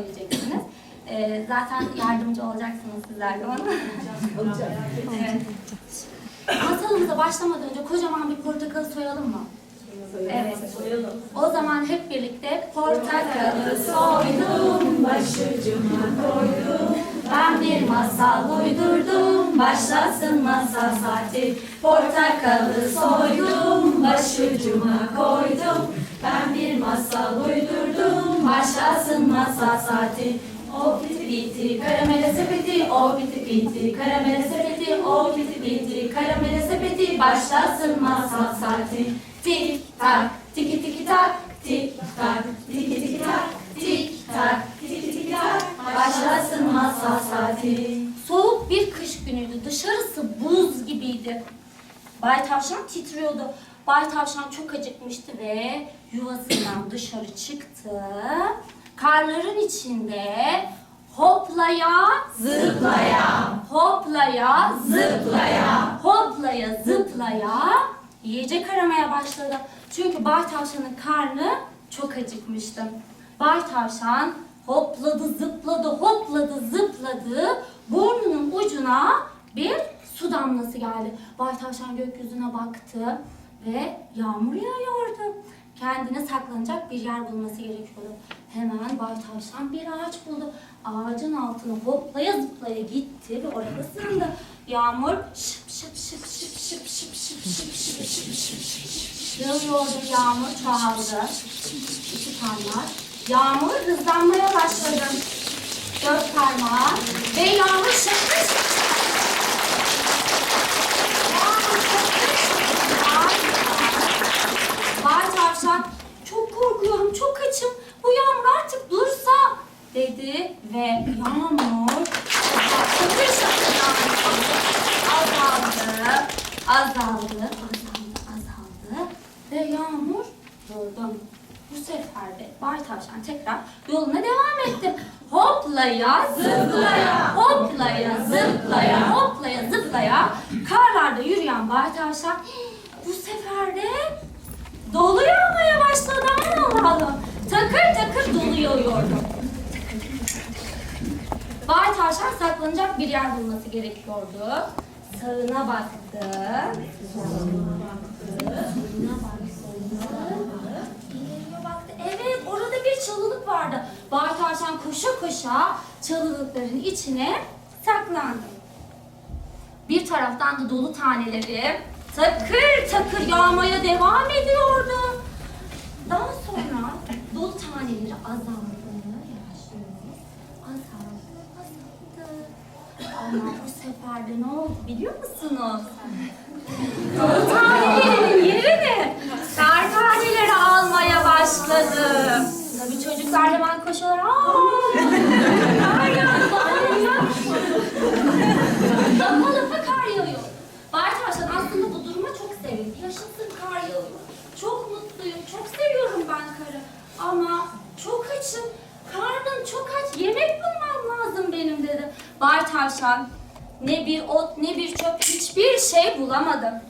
söyleyeceksiniz. Ee, zaten yardımcı olacaksınız sizler de evet. Masalımıza başlamadan önce kocaman bir portakalı soyalım mı? Evet. O zaman hep birlikte portakalı soydum, başucuma koydum. Ben bir masal uydurdum, başlasın masal saati. Portakalı soydum, başucuma koydum. Ben bir masal uydurdum, başlasın masal saati. O piti piti karamele sepeti, o piti piti karamele sepeti, o piti piti karamele sepeti, başlasın masal saati. Tik tak, tiki tiki tak, tik tak, tiki tiki tak, tik tak, tiki tiki tak, başlasın masal saati. Soğuk bir kış günüydü, dışarısı buz gibiydi. Bay Tavşan titriyordu. Bay Tavşan çok acıkmıştı ve yuvasından dışarı çıktı. Karların içinde hoplaya zıplaya, hoplaya zıplaya, hoplaya zıplaya yiyecek aramaya başladı. Çünkü Bay Tavşan'ın karnı çok acıkmıştı. Bay Tavşan hopladı zıpladı hopladı zıpladı burnunun ucuna bir su damlası geldi. Bay Tavşan gökyüzüne baktı ve yağmur yağıyordu. Kendine saklanacak bir yer bulması gerekiyordu. Hemen Bay Tavşan bir ağaç buldu. Ağacın altına hoplaya zıplaya gitti ve orada sığındı. Yağmur şıp şıp şıp şıp şıp şıp şıp şıp şıp şıp şıp şıp yağıyordu. Yağmur çoğaldı. İki parmak. Yağmur hızlanmaya başladı. Dört parmak ve yağmur şıp şıp Bay Tavşan, çok korkuyorum, çok açım. Bu yağmur artık dursa dedi ve yağmur şakır şakır yağmur azaldı, azaldı, azaldı, azaldı ve durdu. Bu sefer de Bay Tavşan tekrar yoluna devam etti. Hoplaya zıplaya, hoplaya zıplaya, hoplaya zıplaya karlarda yürüyen Bay Tavşan bu sefer de Dolu yağmaya başladı aman Allah'ım. Takır takır dolu yağıyordu. Bay Tavşan saklanacak bir yer bulması gerekiyordu. Sağına baktı. Soluna baktı. Soluna baktı. Evet orada bir çalılık vardı. Bay koşa koşa çalılıkların içine saklandı. Bir taraftan da dolu taneleri takır takır yağmaya devam ediyordu. Daha sonra dolu taneleri azaldı, yavaşlıyoruz. Azaldı, azaldı. Ama bu sefer de ne oldu biliyor musunuz? Dolu tanelerinin yerini kar taneleri almaya başladı. Tabii çocuklar hemen koşuyorlar. Aa, kar yağdı. Lapa lapa kar yağıyor. Tavşan aslında bu duruma çok sevindi. Yaşasın kar yağıyor. Çok mutluyum. Çok seviyorum ben karı. Ama çok açım. Karnım çok aç. Yemek bulmam lazım benim dedi. Tavşan ne bir ot ne bir çöp hiçbir şey bulamadı.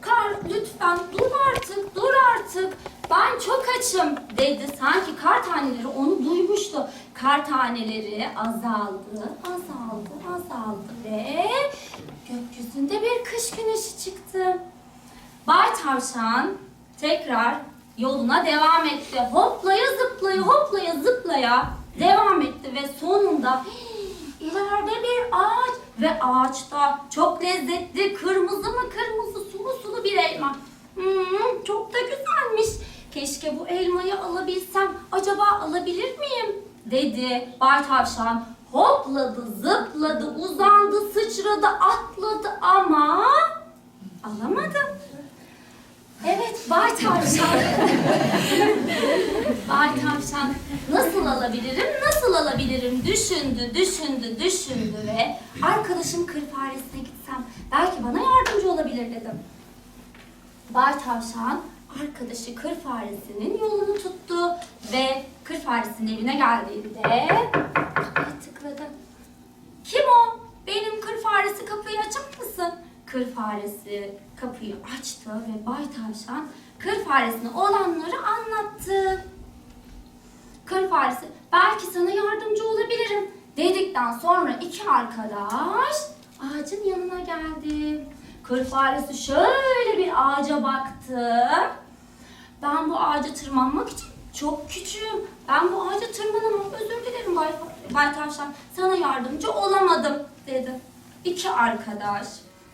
Kar lütfen dur artık, dur artık. Ben çok açım dedi. Sanki kar taneleri onu duymuştu. Kar taneleri azaldı, azaldı, azaldı ve gökyüzünde bir kış güneşi çıktı. Bay Tavşan tekrar yoluna devam etti. Hoplaya zıplaya, hoplaya zıplaya devam etti ve sonunda ileride bir ağaç ve ağaçta çok lezzetli kırmızı mı kırmızı sulu sulu bir elma. Hmm, çok da güzelmiş. Keşke bu elmayı alabilsem. Acaba alabilir miyim? Dedi Bay Tavşan. Hopladı, zıpladı, uzandı, sıçradı, atladı ama alamadı. Evet, Bay Tavşan. Bay Tavşan, nasıl alabilirim, nasıl alabilirim düşündü, düşündü, düşündü ve arkadaşım kır faresine gitsem belki bana yardımcı olabilir dedim. Bay Tavşan arkadaşı kır faresinin yolunu tuttu ve kır faresinin evine geldiğinde kapıya tıkladı. Kim o? Benim kır faresi kapıyı açar mısın? Kır faresi kapıyı açtı ve Bay Tavşan kır faresine olanları anlattı. Kır faresi belki sana Dedikten sonra iki arkadaş ağacın yanına geldi. Kır faresi şöyle bir ağaca baktı. Ben bu ağaca tırmanmak için çok küçüğüm. Ben bu ağaca tırmanamam. Özür dilerim Bay, Bay Tavşan. Sana yardımcı olamadım dedi. İki arkadaş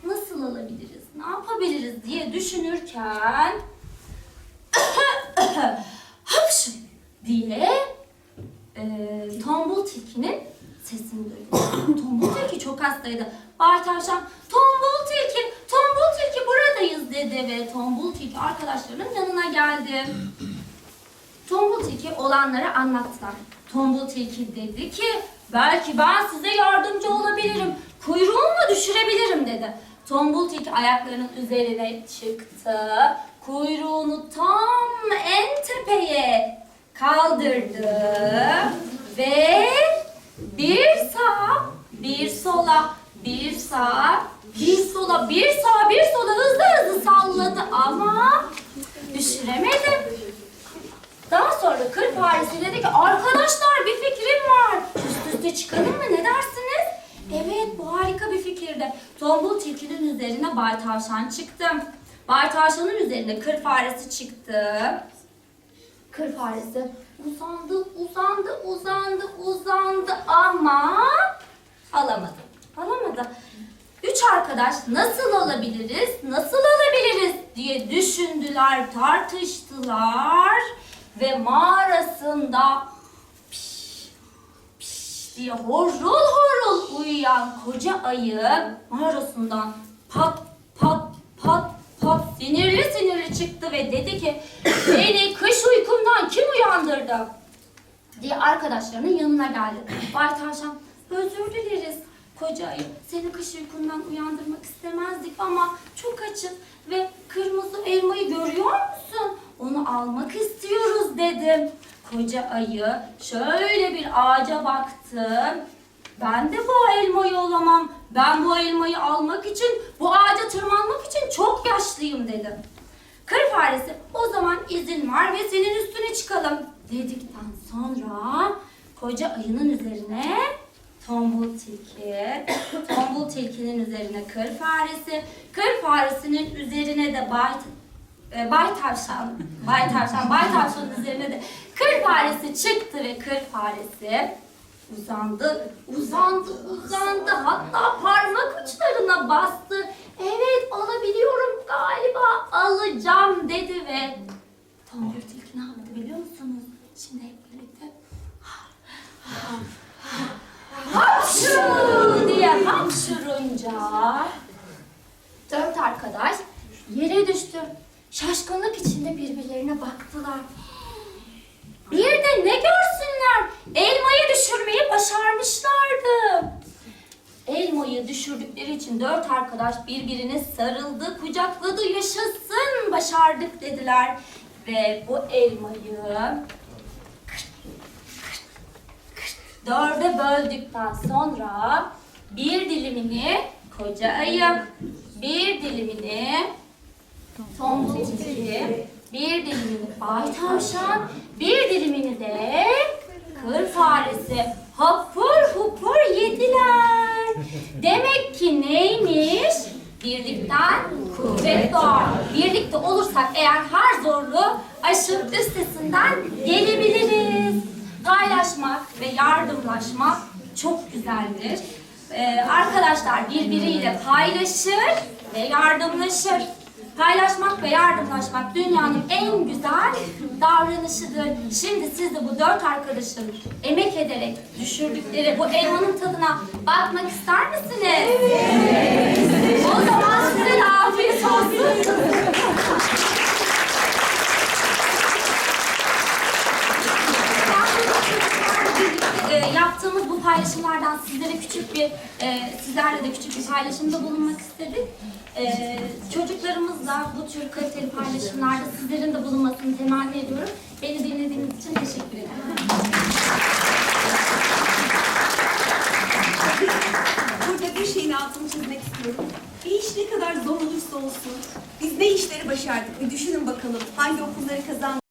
nasıl alabiliriz, ne yapabiliriz diye düşünürken hapşu diye e, tombul tilkinin sesini duydum. tombul tilki çok hastaydı. Bay Tavşan, tombul tilki, tombul tilki buradayız dedi ve tombul tilki arkadaşlarının yanına geldi. Tombul tilki olanları anlattılar. Tombul tilki dedi ki belki ben size yardımcı olabilirim. Kuyruğumu düşürebilirim dedi. Tombul tilki ayaklarının üzerine çıktı. Kuyruğunu tam en tepeye kaldırdı. Ve bir sağa, bir sola, bir sağa, bir sola, bir sağa, bir sola ama düşüremedi. Daha sonra kır faresi dedi ki arkadaşlar bir fikrim var. Üst üste çıkalım mı ne dersiniz? Evet bu harika bir fikirdi. Tombul tilkinin üzerine Bay Tavşan çıktı. Bay Tavşan'ın üzerine kır faresi çıktı. Kır faresi uzandı, uzandı, uzandı, uzandı ama alamadı. Alamadı. Üç arkadaş nasıl alabiliriz, nasıl alabiliriz diye düşündüler, tartıştılar ve mağarasında piş, diye horul horul uyuyan koca ayı mağarasından pat pat pat pat sinirli sinirli çıktı ve dedi ki beni kış uykumdan kim uyandırdı? diye arkadaşlarının yanına geldi. Bay Tavşan özür dileriz koca ayı. Seni kış uykundan uyandırmak istemezdik ama çok açız ve kırmızı elmayı görüyor musun? Onu almak istiyoruz dedim. Koca ayı şöyle bir ağaca baktı. Ben de bu elmayı olamam. Ben bu elmayı almak için, bu ağaca tırmanmak için çok yaşlıyım dedi. Kır faresi o zaman izin var ve senin üstüne çıkalım dedikten sonra koca ayının üzerine tombul tilki, tombul tilkinin üzerine kır faresi, kır faresinin üzerine de bay, e, bay tavşan, bay tavşan, bay tavşanın üzerine de kır faresi çıktı ve kır faresi uzandı, uzandı, uzandı. Hatta parmak uçlarına bastı. Evet alabiliyorum galiba alacağım dedi ve Tombul tilki ne yaptı biliyor musunuz? Şimdi hep birlikte hapşu diye hapşurunca dört arkadaş yere düştü. Şaşkınlık içinde birbirlerine baktılar. Bir de ne görsünler? Elmayı düşürmeyi başarmışlardı. Elmayı düşürdükleri için dört arkadaş birbirine sarıldı, kucakladı, yaşasın, başardık dediler. Ve bu elmayı dörde böldükten sonra bir dilimini koca ayı, bir dilimini tombul tilki, bir dilimini bay tavşan, bir dilimini de kır faresi hapur hupur yediler. Demek ki neymiş? Birlikten kuvvet doğar. Birlikte olursak eğer her zorluğu aşıp üstesinden gelebiliriz. Paylaşmak ve yardımlaşmak çok güzeldir. Ee, arkadaşlar birbiriyle paylaşır ve yardımlaşır. Paylaşmak ve yardımlaşmak dünyanın en güzel davranışıdır. Şimdi siz de bu dört arkadaşın emek ederek düşürdükleri bu elmanın tadına bakmak ister misiniz? O zaman size de afiyet olsun. e, yaptığımız bu paylaşımlardan sizlere küçük bir, e, sizlerle de küçük bir paylaşımda bulunmak istedik. E, çocuklarımız da bu tür kaliteli paylaşımlarda sizlerin de bulunmasını temenni ediyorum. Beni dinlediğiniz için teşekkür ederim. Burada bir şeyin altını çizmek istiyorum. Bir iş ne kadar zor olursa olsun biz ne işleri başardık bir düşünün bakalım hangi okulları kazandık.